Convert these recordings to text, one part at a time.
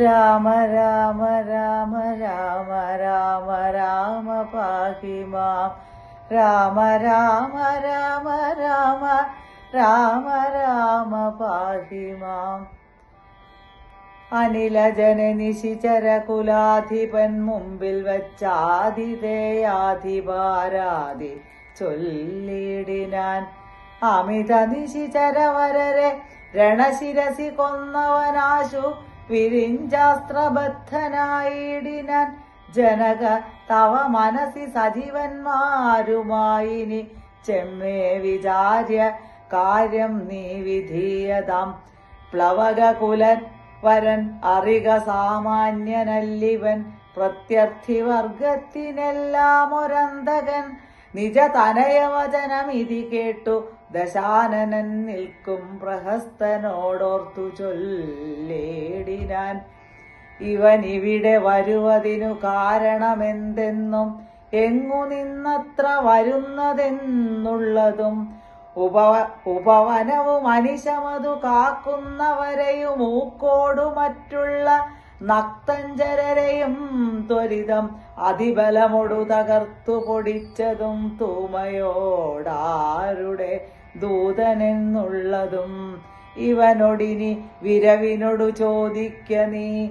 രാമ രാമ രാമ രാമ രാമ രാമ പാഹി മാം. രാമ രാമ രാമ രാമ രാമ രാമ പാഹി മാം. അനിലജനനിശിചര കുലാധിപൻ മുമ്പിൽ വച്ചാതിഥേയാധിപാരാതി ചൊല്ലിടിനാൻ അമിത നിശിചരവരരെ രണശിരസി കൊന്നവനാശു വിരിഞ്ചാസ്ത്രബദ്ധനായിടിനാൻ ജനക തവ മനസി സജീവന്മാരുമായിനി. ചെമ്മേ വിചാര്യ കാര്യം നീ വിധീയതാം. പ്ലവകകുലൻ വരൻ അറിക സാമാന്യനല്ലിവൻ. പ്രത്യർത്ഥി വർഗത്തിനെല്ലാം ഒരന്തകൻ നിജ തനയവചനം ഇതി കേട്ടു. ദശാനനൻ നിൽക്കും പ്രഹസ്തനോടോർത്തു ചൊല്ലേടിനാൻ ഇവൻ ഇവിടെ വരുവതിനു കാരണമെന്തെന്നും എങ്ങു നിന്നത്ര വരുന്നതെന്നുള്ളതും ഉപവ ഉപവനവും അനിശമതു കാക്കുന്നവരെയും ഊക്കോടു മറ്റുള്ള നക്തഞ്ചരരെയും ത്വരിതം അതിബലമൊടു തകർത്തു പൊടിച്ചതും തൂമയോടാരുടെ ദൂതനെന്നുള്ളതും ഇവനൊടിനി വിരവിനോടു ചോദിക്ക നീ.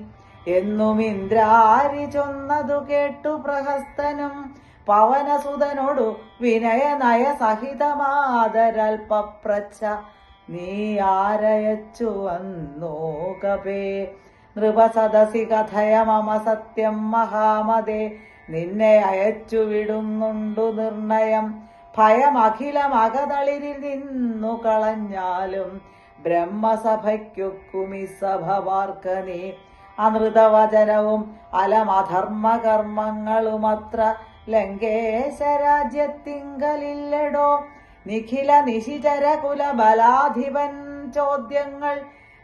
എന്നും ഇന്ദ്രാരി ചൊന്നതു കേട്ടു പ്രഹസ്തനും പവനസുതനോടു വിനയനയ നയ സഹിതമാതരൽപപ്രച്ഛ നീ ആരയച്ചു വന്നോകേ നൃപസദസി കഥയ മമ സത്യം മഹാമതേ. നിന്നെ അയച്ചു വിടുന്നുണ്ടു നിർണയം. ഭയം അഖിലം അകതളിരിൽ നിന്നു കളഞ്ഞാലും ബ്രഹ്മസഭയ്ക്കൊക്കുമി സഭ അമൃതവചനവും അലമധർമ്മകർമ്മങ്ങളുമത്ര ലങ്കേശരാജ്യത്തിങ്കലില്ലടോ. നിഖില നിശിചര കുല ബലാധിപൻ ചോദ്യങ്ങൾ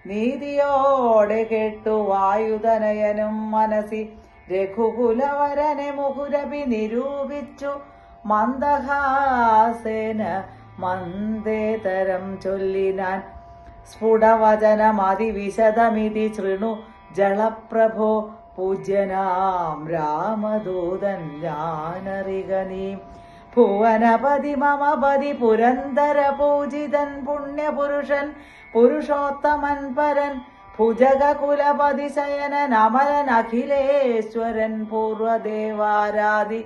നീതിയോടെ കേട്ടു വായുതനയനും മനസി രഘുകുലവരനെ മുഹുരപി നിരൂപിച്ചു. മന്ദഹാസേന മന്ദേതരം ചൊല്ലിനാൻ. സ്ഫുടവചനമതിവിശദമിതി ശൃണു. ജളപ്രഭോ പൂജ്യനാം രാമദൂതൻ ഞാനറിക നീ ഭുവനപതി മമപതി പുരന്തര പൂജിതൻ പുണ്യപുരുഷൻ. പുരുഷോത്തമൻ പരൻ. ഭുജകുലപതി ശയനൻ അമരൻ അഖിലേശ്വരൻ പൂർവദേവാരാധി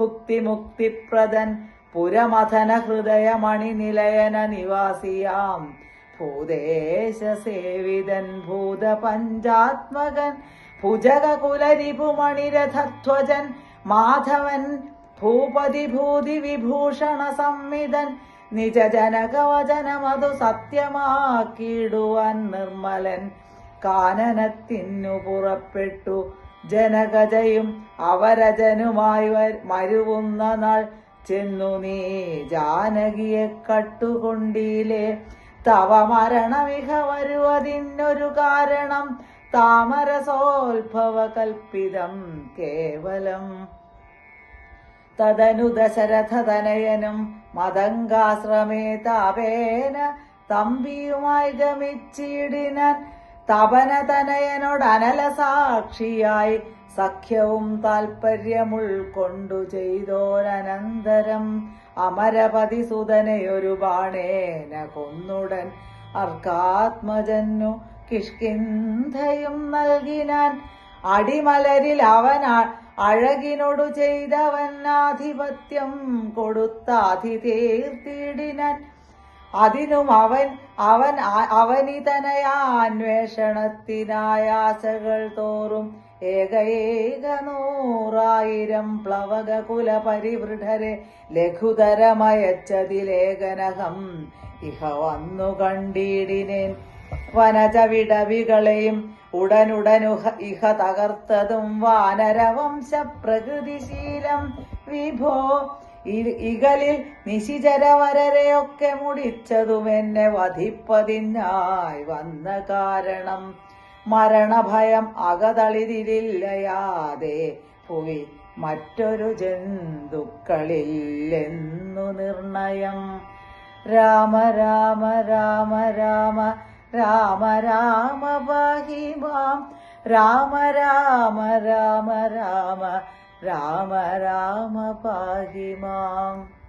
ഭുക്തിമുക്തിപ്രദൻ പുരമഥന ഹൃദയമണിനിലയന നിവാസിയാം. ഭൂദേശ സേവിതൻ ഭൂത പഞ്ചാത്മകൻ ഭുജഗ കുലരിപുമണിരഥധ്വജൻ മാധവൻ ഭൂപതി ഭൂതി വിഭൂഷണ സംവിധൻ നിജ ജനകവചനമതു സത്യമാക്കിയിടുവാൻ നിർമ്മലൻ കാനനത്തിനു പുറപ്പെട്ടു. ജനകജയും അവരജനുമായി മരുവുന്ന നാൾ ചെന്നു നീ ജാനകിയെ കട്ടുകൊണ്ടീലേ തവ മരണമിഹ വരുവതിനൊരു കാരണം താമരസോത്ഭവ കൽപ്പിതം കേവലം. തദനു ദശരഥതനയനും മതങ്കാശ്രമേ താപേന തമ്പിയുമായി ഗമിച്ചിടിനാൻ തപനതനയനോട് അനലസാക്ഷിയായി സഖ്യവും താൽപര്യമുൾക്കൊണ്ടു ചെയ്തോരനന്തരം അമരപതി സുതനെയൊരു ബാണേന കൊന്നുടൻ. അർക്കാത്മജന്നു കിഷ്കിന്ധയും നൽകിനാൻ അടിമലരിൽ അവൻ അഴകിനോടു ചെയ്തവൻ ആധിപത്യം കൊടുത്താധി തീർത്തിടിനാൻ അതിനും അവൻ അവൻ അവനിതനയ അന്വേഷണത്തിനായാസകൾ തോറും ഏകഏക നൂറായിരം പ്ലവക കുല പരിവൃഢരെ ലഘുതരമയച്ചതിലേഖനകം ഇഹ വന്നു കണ്ടിടിനേൻ. വനജവിടവികളെയും ഉടനുടനുഹ ഇഹ തകർത്തതും വാനരവംശ പ്രകൃതിശീലം വിഭോ ഇ- ഇകലിൽ നിശിചരവരരെയൊക്കെ മുടിച്ചതും എന്നെ വധിപ്പതിനായി വന്ന കാരണം. മരണഭയം അകതളിരില്ലയാതെ പോയി മറ്റൊരു ജന്തുക്കളില്ലെന്നു നിർണയം. രാമ രാമ രാമ രാമ രാമ രാമ പാഹി മാം. രാമ രാമ രാമ രാമ राम राम पाहि माम्।